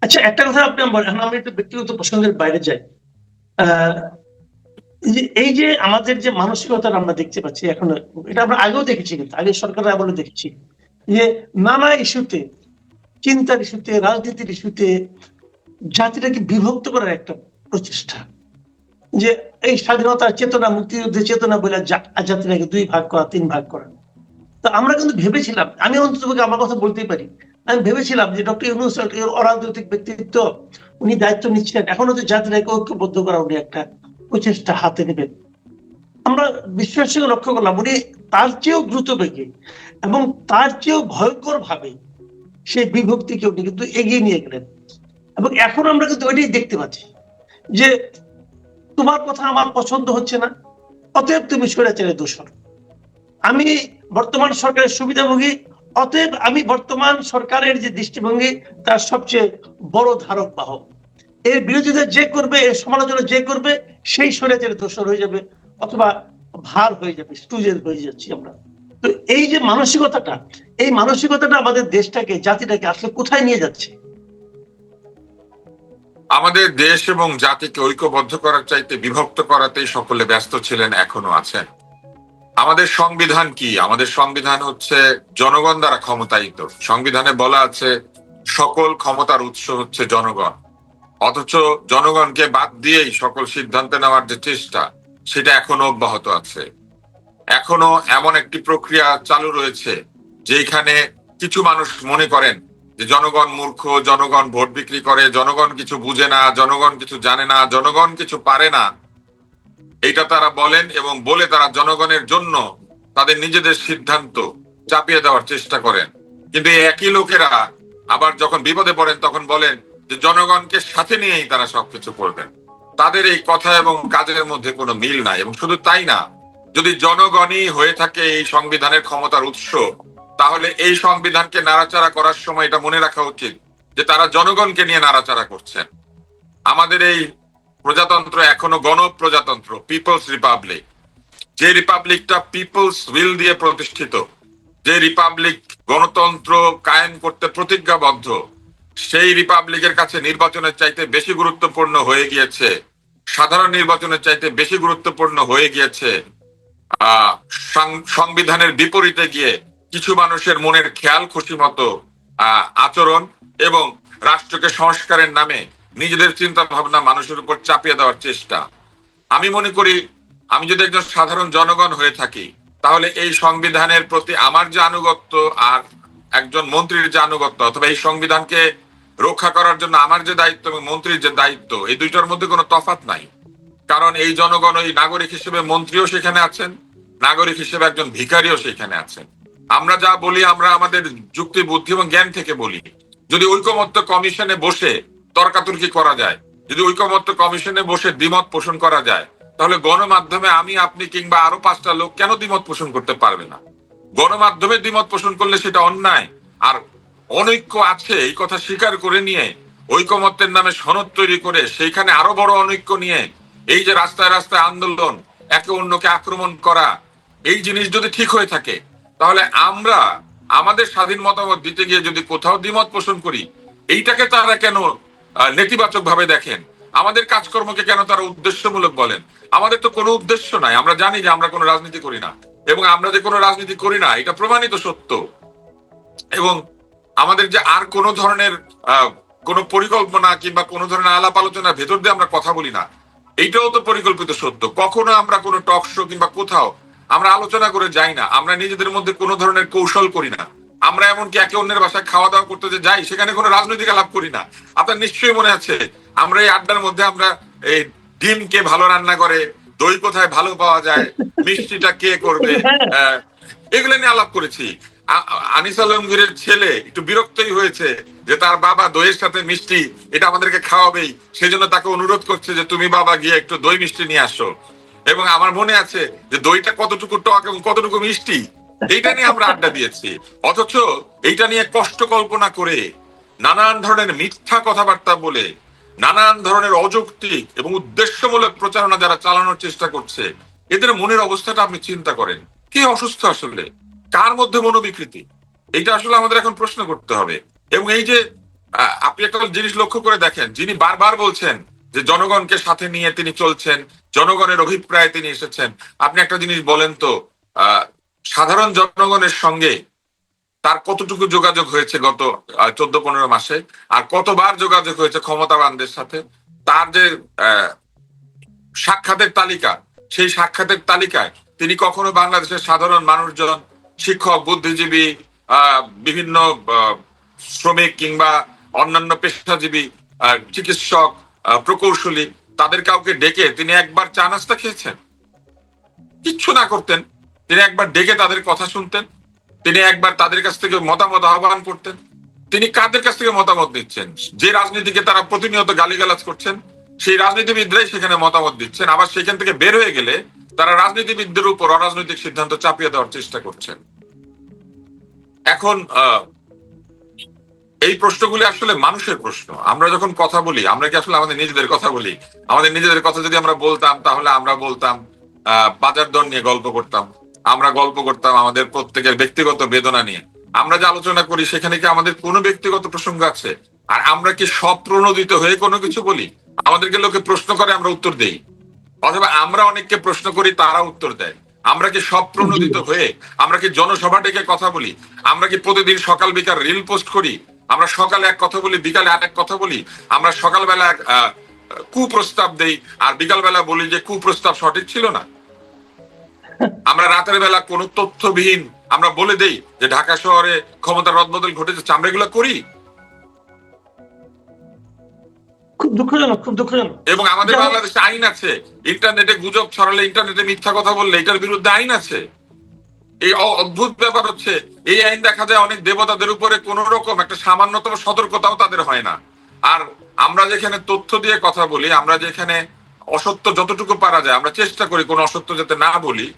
আচ্ছা একটা কথা আপনি এখন আমি একটু ব্যক্তিগত প্রসঙ্গের বাইরে যাই। এই যে- আমাদের যে মানসিকতা আমরা দেখতে পাচ্ছি এখন, এটা আমরা আগেও দেখেছি কিন্তু আগে সরকারের আমলে দেখেছি, যে নানা ইস্যুতে, চিন্তার ইস্যুতে, রাজনীতির ইস্যুতে জাতিটাকে বিভক্ত করার একটা প্রচেষ্টা। যে এই স্বাধীনতার চেতনা, মুক্তিযুদ্ধের চেতনা বলে জাতিটাকে দুই ভাগ করা, তিন ভাগ করা। তো আমরা কিন্তু ভেবেছিলাম, আমি অন্তত আমার কথা বলতেই পারি আমি ভেবেছিলাম যে ডক্টর ইউনুস অরাজনৈতিক ব্যক্তিত্ব। উনি দায়িত্ব নিচ্ছেন। এখনও তো জাতিটাকে ঐক্যবদ্ধ করা উনি একটা প্রচেষ্টা হাতে নেবেন। আমরা বিশ্বাসের লক্ষ্য করলাম, উনি তার চেয়েও দ্রুত বেগে এবং তার চেয়েও ভয়ঙ্কর ভাবে সেই বিভক্তিকে উনি কিন্তু এগিয়ে নিয়ে গেলেন। এবং এখন আমরা কিন্তু ওইটাই দেখতে পাচ্ছি যে তোমার কথা আমার পছন্দ হচ্ছে না, অতএব তুমি স্বৈরাচারের দোষর। আমি বর্তমান সরকারের সুবিধাভোগী অতএব আমি বর্তমান সরকারের যে দৃষ্টিভঙ্গি, তার সবচেয়ে বড় ধারক বাহক। এর বিরোধিতা যে করবে, এর সমালোচনা যে করবে, সেই স্বৈরাচারের দোষর হয়ে যাবে, অথবা ভার হয়ে যাবে, স্টুজের হয়ে যাচ্ছি আমরা। তো এই যে মানসিকতাটা, এই মানসিকতাটা আমাদের দেশটাকে, জাতিটাকে আসলে কোথায় নিয়ে যাচ্ছে? আমাদের দেশ এবং জাতিকে ঐক্যবদ্ধ করার চাইতে বিভক্ত করাতেই সকলে ব্যস্ত ছিলেন, এখনও আছেন। আমাদের সংবিধান কি? আমাদের সংবিধান হচ্ছে জনগণ দ্বারা ক্ষমতায়িত। সংবিধানে বলা আছে, সকল ক্ষমতার উৎস হচ্ছে জনগণ। অথচ জনগণকে বাদ দিয়েই সকল সিদ্ধান্ত নেওয়ার যে চেষ্টা, সেটা এখনও অব্যাহত আছে। এখনও এমন একটি প্রক্রিয়া চালু রয়েছে, যেখানে কিছু মানুষ মনে করেন যে জনগণ মূর্খ, জনগণ ভোট বিক্রি করে, জনগণ কিছু বুঝে না, জনগণ কিছু জানে না, জনগণ কিছু পারে না এটা তারা বলেন এবং বলে তারা জনগণের জন্য তাদের নিজেদের সিদ্ধান্ত চাপিয়ে দেওয়ার চেষ্টা করেন। কিন্তু একই লোকেরা আবার যখন বিপদে পড়েন, তখন বলেন যে জনগণকে সাথে নিয়েই তারা সবকিছু করবেন। তাদের এই কথা এবং কাজের মধ্যে কোনো মিল নাই এবং শুধু তাই না, যদি জনগণই হয়ে থাকে এই সংবিধানের ক্ষমতার উৎস, তাহলে এই সংবিধানকে নাড়াচাড়া করার সময় এটা মনে রাখা উচিত যে তারা জনগণকে নিয়ে নাড়াচাড়া করছেন। আমাদের এই প্রজাতন্ত্র এখনও গণপ্রজাতন্ত্র পিপলস রিপাবলিক যে রিপাবলিকটা পিপলস উইল দিয়ে প্রতিষ্ঠিত, যে রিপাবলিক গণতন্ত্র কায়েম করতে প্রতিজ্ঞাবদ্ধ, সেই রিপাবলিকের কাছে নির্বাচনের চাইতে বেশি গুরুত্বপূর্ণ হয়ে গিয়েছে, সাধারণ নির্বাচনের চাইতে বেশি গুরুত্বপূর্ণ হয়ে গিয়েছে সংবিধানের বিপরীতে গিয়ে কিছু মানুষের মনের খেয়াল, খুশি মতো আচরণ এবং রাষ্ট্রকে সংস্কারের নামে নিজেদের চিন্তা ভাবনা মানুষের উপর চাপিয়ে দেওয়ার চেষ্টা। আমি মনে করি, আমি যদি একজন সাধারণ জনগণ হয়ে থাকি, তাহলে এই সংবিধানের প্রতি আমার যে আনুগত্য আর একজন মন্ত্রীর যে আনুগত্য, অথবা এই সংবিধানকে রক্ষা করার জন্য আমার যে দায়িত্ব এবং মন্ত্রীর যে দায়িত্ব, এই দুইটার মধ্যে কোনো তফাৎ নাই। কারণ এই জনগণ ওই নাগরিক হিসেবে মন্ত্রীও সেখানে আছেন, নাগরিক হিসেবে একজন ভিখারিও সেখানে আছেন। আমরা যা বলি, আমরা আমাদের যুক্তি, বুদ্ধি এবং জ্ঞান থেকে বলি। যদি ঐকমত্য কমিশনে বসে তর্কাতর্কি করা যায়। যদি ঐকমত্য কমিশনে বসে দ্বিমত পোষণ করা যায়, তাহলে গণমাধ্যমে আমি, আপনি কিংবা আরও পাঁচটা লোক কেন দ্বিমত পোষণ করতে পারবে না? গণমাধ্যমে দ্বিমত পোষণ করলে সেটা অন্যায়। আর অনৈক্য আছে, এই কথা স্বীকার করে নিয়ে, ঐকমত্যের নামে সনদ তৈরি করে, সেইখানে আরও বড় অনৈক্য নিয়ে, এই যে রাস্তায় রাস্তায় আন্দোলন, একে অন্যকে আক্রমণ করা, এই জিনিস যদি ঠিক হয়ে থাকে, তাহলে আমরা আমাদের স্বাধীন মতামত দিতে গিয়ে যদি কোথাও দ্বিমত পোষণ করি, এইটাকে তারা কেন নেতিবাচক ভাবে দেখেন, আমাদের কাজকর্মকে কেন তারা উদ্দেশ্যমূলক বলেন? আমাদের তো কোনো উদ্দেশ্য নাই। আমরা জানি যে আমরা কোনো রাজনীতি করি না। এবং আমরা যে কোনো রাজনীতি করি না, এটা প্রমাণিত সত্য। এবং আমাদের যে আর কোন ধরনের কোনো পরিকল্পনা কিংবা কোনো ধরনের আলাপ আলোচনার ভেতর দিয়ে আমরা কথা বলি না। এইটাও তো পরিকল্পিত সত্য। কখনো আমরা কোনো টক শো কিংবা কোথাও আমরা আলোচনা করে যাই না। আমরা নিজেদের মধ্যে কোনো ধরনের কৌশল করি না। আমরা এমনকি একে অন্যের বাসায় খাওয়া দাওয়া করতে যে যাই সেখানে কোনো রাজনৈতিক আলাপ করি না। আপনার নিশ্চয়ই মনে আছে আমরা এই আড্ডার মধ্যে আমরা এই ডিম কে ভালো রান্না করে দই কোথায় ভালো পাওয়া যায় মিষ্টিটা কে করবে এগুলো নিয়ে আলাপ করেছি। আনিস আলমগীরের ছেলে একটু বিরক্তই হয়েছে যে তার বাবা দইয়ের সাথে মিষ্টি এটা আমাদেরকে খাওয়াবেই সেই জন্য তাকে অনুরোধ করছে যে তুমি বাবা গিয়ে একটু দই মিষ্টি নিয়ে আসো। এবং আমার মনে আছে যে দইটা কতটুকু টক এবং কতটুকু মিষ্টি এইটা নিয়ে আমরা আড্ডা দিয়েছি। অথচ এইটা নিয়ে কষ্ট কল্পনা করে নানান ধরনের মিথ্যা কথাবার্তা বলে, নানান ধরনের অযৌক্তিক এবং উদ্দেশ্যমূলক প্রচারণা যারা চালানোর চেষ্টা করছে, এদের মনের অবস্থাটা আপনি চিন্তা করেন। কে অসুস্থ আসলে? কার মধ্যে মনোবিকৃতি? এইটা আসলে আমাদের এখন প্রশ্ন করতে হবে। এবং এই যে আপনি একটা জিনিস লক্ষ্য করে দেখেন, যিনি বারবার বলছেন যে জনগণকে সাথে নিয়ে তিনি চলছেন, জনগণের অভিপ্রায়ে তিনি এসেছেন। আপনি একটা জিনিস বলেন তো সাধারণ জনগণের সঙ্গে তার কতটুকু যোগাযোগ হয়েছে গত চোদ্দ, পনেরো মাসে, আর কতবার যোগাযোগ হয়েছে ক্ষমতাবানদের সাথে, তার যে সাক্ষাতের তালিকা, সেই সাক্ষাতের তালিকায় তিনি কখনো বাংলাদেশের সাধারণ মানুষজন, শিক্ষক, বুদ্ধিজীবী বিভিন্ন শ্রমিক কিংবা অন্যান্য পেশাজীবী চিকিৎসক প্রকৌশলী, তাদের কাউকে ডেকে তিনি একবার চা নাস্তা খেয়েছেন? কিচ্ছু না করতেন। তিনি একবার ডেকে তাদের কথা শুনতেন। তিনি একবার তাদের কাছ থেকে মতামত আহ্বান করতেন। তিনি কাদের কাছ থেকে মতামত দিচ্ছেন যে রাজনীতিকে তারা প্রতিনিয়ত গালিগালাজ করছেন সেই রাজনীতিবিদরাই সেখানে মতামত দিচ্ছেন। আবার সেখান থেকে বের হয়ে গেলে তারা রাজনীতিবিদদের উপর অরাজনৈতিক সিদ্ধান্ত চাপিয়ে দেওয়ার চেষ্টা করছেন। এখন এই প্রশ্নগুলি আসলে মানুষের প্রশ্ন। আমরা যখন কথা বলি আমরা কি আসলে আমাদের নিজেদের কথা বলি? আমাদের নিজেদের কথা যদি আমরা বলতাম তাহলে আমরা বলতাম আহ, বাজার দর নিয়ে গল্প করতাম। আমরা গল্প করতাম আমাদের প্রত্যেকের ব্যক্তিগত বেদনা নিয়ে। আমরা যে আলোচনা করি, সেখানে কি আমাদের কোনো ব্যক্তিগত প্রসঙ্গ আছে? আর আমরা কি স্বপ্রণোদিত হয়ে কোনো কিছু বলি? আমাদেরকে লোকে প্রশ্ন করে, আমরা উত্তর দেই। অথবা আমরা অনেককে প্রশ্ন করি তারা উত্তর দেয়। আমরা কি স্বপ্রণোদিত হয়ে, আমরা কি জনসভা ডেকে কথা বলি? আমরা কি প্রতিদিন সকাল বিকাল রিল পোস্ট করি? আমরা সকালে এক কথা বলি, বিকালে আর এক কথা বলি? আমরা সকালবেলা এক কুপ্রস্তাব দেই, আর বিকালবেলা বলি যে কুপ্রস্তাব সঠিক ছিল না। আমরা রাতের বেলা কোনো তথ্যবিহীন আমরা বলে দেই যে ঢাকা শহরে ক্ষমতার রদবদল ঘটেছে আমরা এগুলো করি। খুব দুঃখজনক খুব দুঃখজনক। এবং আমাদের বাংলাদেশে আইন আছে। ইন্টারনেটে গুজব ছড়ালে ইন্টারনেটে মিথ্যা কথা বললে এটার বিরুদ্ধে আইন আছে। এই অদ্ভুত ব্যাপার হচ্ছে এই আইন দেখা যায় অনেক দেবতাদের উপরে কোন রকম একটা সামান্যতম সতর্কতাও তাদের হয় না। আর আমরা যেখানে তথ্য দিয়ে কথা বলি আমরা যেখানে অসত্য যতটুকু পারা যায় আমরা চেষ্টা করি কোনো অসত্য যাতে না বলি।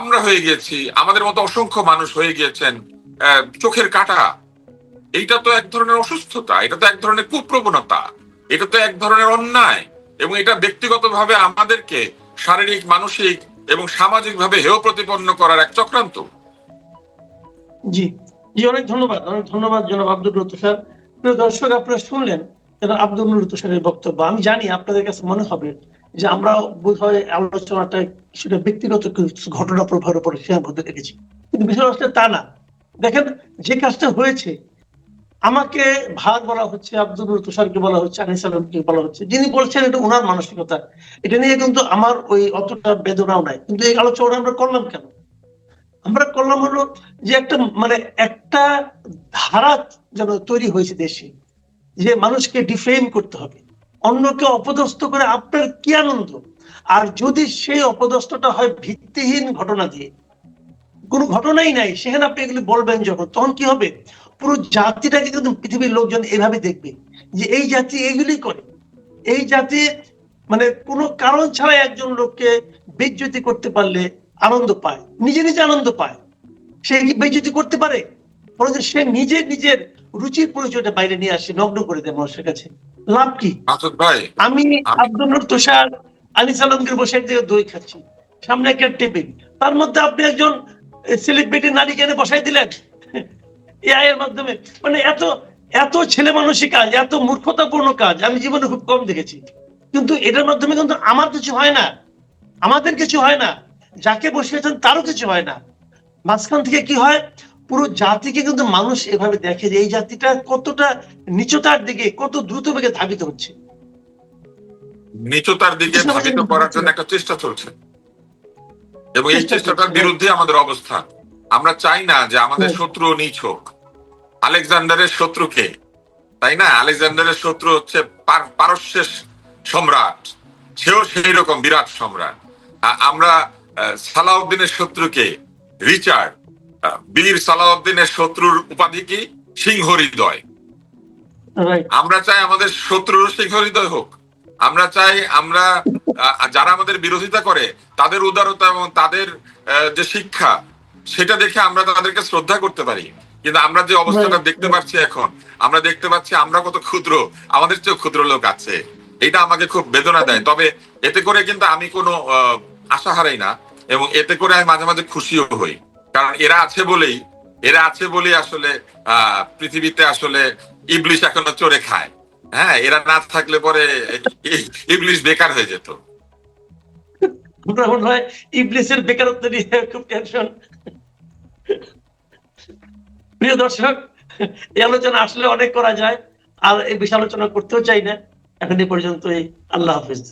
আমরা হয়ে গেছি, আমাদের মতো অসংখ্য মানুষ হয়ে গিয়েছেন চোখের কাটা। এইটা তো এক ধরনের অসুস্থতা, এটা তো এক ধরনের কুপ্রবণতা, এটা তো এক ধরনের অন্যায়, এবং এটা ব্যক্তিগতভাবে আমাদেরকে শারীরিক, মানসিক এবং সামাজিকভাবে হেয় প্রতিপন্ন করার এক চক্রান্ত। জি জি, অনেক ধন্যবাদ অনেক ধন্যবাদ জনাব আব্দুল রুতু স্যার। প্রিয় দর্শক, আপনারা শুনলেন আব্দুল রুতু স্যারের বক্তব্য। আমি জানি আপনাদের কাছে মনে হবে যে আমরা বোধ হয় আলোচনাটা কিছুটা ব্যক্তিগত ঘটনা প্রভাবের উপরে সীমাবদ্ধ রেখেছি কিন্তু বিষয় তা না। দেখেন, যে কাজটা হয়েছে, আমাকে ভাগ বলা হচ্ছে, আব্দুল তুষারকে বলা হচ্ছে, আনিস আলমকে বলা হচ্ছে। যিনি বলছেন এটা ওনার মানসিকতা। এটা নিয়ে কিন্তু আমার ওই অতটা বেদনাও নাই। কিন্তু এই আলোচনা আমরা করলাম কেন? আমরা করলাম হলো যে একটা মানে একটা ধারা যেন তৈরি হয়েছে দেশে, যে মানুষকে ডিফেম করতে হবে। অন্যকে অপদস্থ করে আপনার কি আনন্দ? আর যদি সেই অপদস্থটা হয় ভিত্তিহীন ঘটনা দিয়ে, কোনো ঘটনাই নাই, সেখানে আপনি এগুলি বলবেন যখন, তখন কি হবে? পুরো জাতিটাকে কিন্তু পৃথিবীর লোকজন এভাবে দেখবে যে এই জাতি এইগুলি করে। এই জাতি মানে কোনো কারণ ছাড়া একজন লোককে বেজ্জতি করতে পারলে আনন্দ পায়, নিজে নিজে আনন্দ পায়। সে কি বেজ্জতি করতে পারে? সে নিজে নিজের রুচির পরিচয়টা বাইরে নিয়ে আসে, নগ্ন করে দেয় মানুষের কাছে। লাভ কি? আমি আব্দুল নূর তুষার আনিস আলমগীর বসে একদিকে দই খাচ্ছি সামনে একটা টেবিল। তার মধ্যে আপনি একজন সেলিব্রিটি নারীকে এনে বসাই দিলেন? এআই এর মাধ্যমে। মানে এত এত ছেলে মানুষই কাজ এত মূর্খতাপূর্ণ কাজ আমি জীবনে খুব কম দেখেছি। কিন্তু এটার মাধ্যমে কিন্তু আমার কিছু হয় না। আমাদের কিছু হয় না। যাকে বসিয়েছেন তারও কিছু হয় না। মাঝখান থেকে কি হয়? পুরো জাতিকে কিন্তু মানুষ এভাবে দেখে যে এই জাতিটা কতটা নিচতার দিকে কত দ্রুত বেগে ধাবিত হচ্ছে। নিচতার দিকে ধাবিত করার জন্য একটা চেষ্টা চলছে। এবং এই চেষ্টাটার বিরুদ্ধে আমাদের অবস্থান। আমরা চাই না যে আমাদের শত্রু নিচ হোক। আলেকজান্ডারের শত্রুকে তাই না? আলেকজান্ডারের শত্রু হচ্ছে পারস্যের সম্রাট। সেও সেই রকম বিরাট সম্রাট। আমরা সালাউদ্দিনের শত্রুকে রিচার্ড। বীর সালাউদ্দিনের শত্রুর উপাধি কি? সিংহ হৃদয়। আমরা চাই আমাদের শত্রুর সিংহ হৃদয় হোক। আমরা চাই আমরা যারা আমাদের বিরোধিতা করে তাদের উদারতা এবং তাদের যে শিক্ষা সেটা দেখে আমরা তাদেরকে শ্রদ্ধা করতে পারি। কিন্তু আমরা যে অবস্থাটা দেখতে পাচ্ছি এখন আমরা দেখতে পাচ্ছি আমরা কত ক্ষুদ্র আমাদের চেয়েও ক্ষুদ্র লোক আছে। এটা আমাকে খুব বেদনা দেয়। তবে এতে করে কিন্তু আমি কোনো আহ, আশা হারাই না এবং এতে করে আমি মাঝে মাঝে খুশিও হই। কারণ এরা আছে বলেই, এরা আছে বলে আসলে পৃথিবীতে আসলে ইবলিশ এখনও চড়ে খায়। হ্যাঁ এরা না থাকলে পরে ইবলিশ বেকার হয়ে যেত। বেকারত্ব নিয়ে খুব টেনশন প্রিয় দর্শক, এই আলোচনা আসলে অনেক করা যায়, আর এই বিষয় আলোচনা করতেও চাই না। এখন এই পর্যন্তই, আল্লাহ হাফিজ।